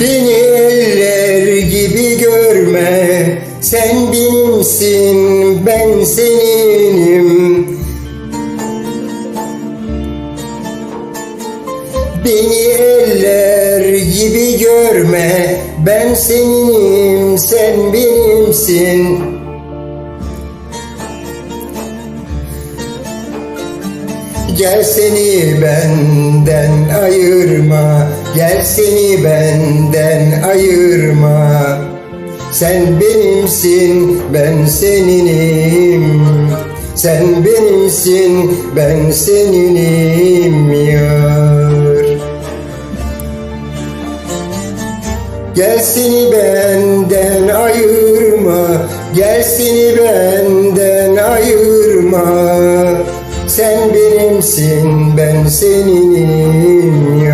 Beni eller gibi görme. Sen benimsin ben seninim. Beni eller gibi görme. Ben seninim sen benimsin. Gel seni benden ayırma Gel seni benden ayırma. Sen benimsin ben seninim. Sen benimsin ben seninim yar. Gel seni benden ayırma. Gel seni benden ayırma. Sen benimsin ben seninim